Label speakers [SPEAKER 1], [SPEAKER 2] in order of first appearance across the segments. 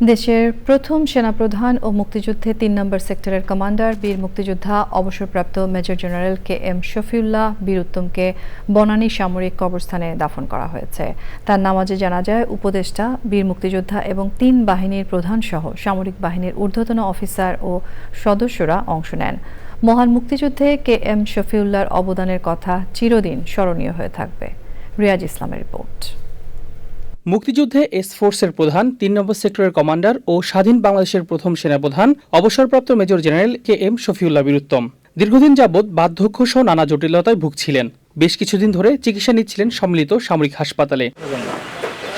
[SPEAKER 1] দেশের প্রথম সেনাপ্রধান ও মুক্তিযুদ্ধে তিন নম্বর সেক্টরের কমান্ডার, বীর মুক্তিযোদ্ধা, অবসরপ্রাপ্ত major general K M Shafiullah, বীর উত্তমকে বনানী সামরিক কবরস্থানে দাফন করা হয়েছে। তার নামাজে জানা যায়, উপদেষ্টা, বীর মুক্তিযোদ্ধা এবং তিন বাহিনীর প্রধান সহ সামরিক বাহিনীর ঊর্ধ্বতন অফিসার ও সদস্যরা অংশ নেন। মহান মুক্তিযুদ্ধে কে এম শফিউল্লাহর অবদানের কথা চিরদিন স্মরণীয় হয়ে থাকবে। রিয়াজ ইসলামের রিপোর্ট।
[SPEAKER 2] মুক্তিযুদ্ধে এস ফোর্সের প্রধান, তিন নম্বর সেক্টরের কমান্ডার ও স্বাধীন বাংলাদেশের প্রথম সেনাপ্রধান, অবসরপ্রাপ্ত major general K M Shafiullah Bir Uttom. দীর্ঘদিন যাবৎ বার্ধক্য সহ নানা জটিলতায় ভুগছিলেন। বেশ কিছুদিন ধরে চিকিৎসা নিচ্ছিলেন সম্মিলিত সামরিক হাসপাতালে।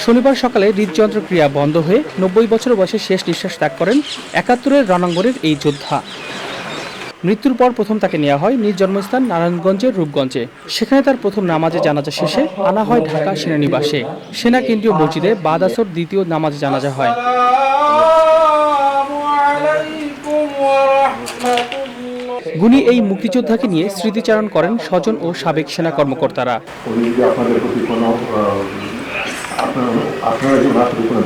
[SPEAKER 2] শনিবার সকালে হৃদযন্ত্র ক্রিয়া বন্ধ হয়ে নব্বই বছর বয়সে শেষ নিঃশ্বাস ত্যাগ করেন একাত্তরের রণাঙ্গনের এই যোদ্ধা। মৃত্যুর পর প্রথম তাকে নেওয়া হয় নিজ জন্মস্থান নারায়ণগঞ্জের রূপগঞ্জে। সেখানে তার প্রথম নামাজে জানাজা শেষে আনা হয় ঢাকা সেনানিবাসে। সেনা কেন্দ্রীয় মসজিদে বাদাসর দ্বিতীয় নামাজে জানাজা হয়। গুণী এই মুক্তিযোদ্ধাকে নিয়ে স্মৃতিচারণ করেন স্বজন ও সাবেক সেনা কর্মকর্তারা।
[SPEAKER 3] আপনারা কোনো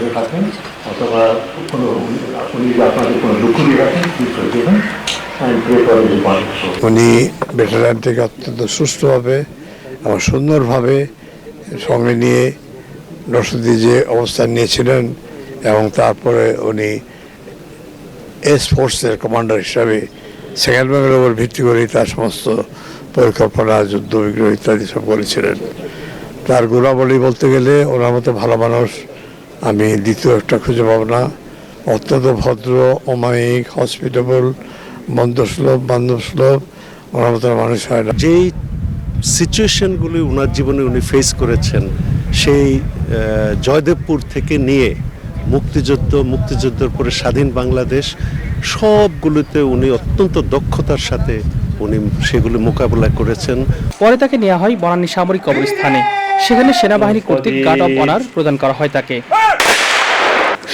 [SPEAKER 3] হয়ে থাকেন, অথবা কোনো আপনাদের কোনো দুঃখ করে
[SPEAKER 4] উনি ভেটারান থেকে অত্যন্ত সুস্থভাবে এবং সুন্দরভাবে সঙ্গে নিয়ে নরসিংদী যে অবস্থান নিয়েছিলেন এবং তারপরে উনি এস ফোর্সের কমান্ডার হিসাবে সেকেন্ড ব্যাঙ্গের উপর ভিত্তি করেই তার সমস্ত পরিকল্পনা, যুদ্ধ, বিগ্রহ ইত্যাদি সব করেছিলেন। তার গুণাবলী বলতে গেলে ওনার মতো ভালো মানুষ আমি দ্বিতীয় একটা খুঁজে পাব না। অত্যন্ত ভদ্র, অমায়িক হসপিটেবল বন্ধুসুলভ বান্ধবসুলভ ওনার মতো মানুষ হয় না।
[SPEAKER 5] যেই সিচুয়েশনগুলি ওনার জীবনে উনি ফেস করেছেন সেই জয়দেবপুর থেকে নিয়ে মুক্তিযুদ্ধ মুক্তিযুদ্ধের পরে স্বাধীন বাংলাদেশ সবগুলোতে উনি অত্যন্ত দক্ষতার সাথে উনি সেগুলি মোকাবেলা করেছেন।
[SPEAKER 2] পরে তাকে নেওয়া হয় বনানী সামরিক কবরস্থানে। সেখানে সেনাবাহিনী কর্তৃক গার্ড অব অনার প্রদান করা হয় তাকে।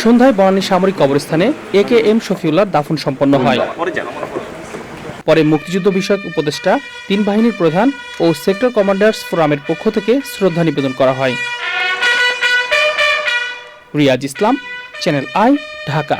[SPEAKER 2] সন্ধ্যায় বনানী সামরিক কবরস্থানে এ কে এম শফিউল্লার দাফন সম্পন্ন হয়। পরে মুক্তিযুদ্ধ বিষয়ক উপদেষ্টা, তিন বাহিনীর প্রধান ও সেক্টর কমান্ডার্স ফোরামের পক্ষ থেকে শ্রদ্ধা নিবেদন করা হয়। Riaz Islam, channel I, Dhaka.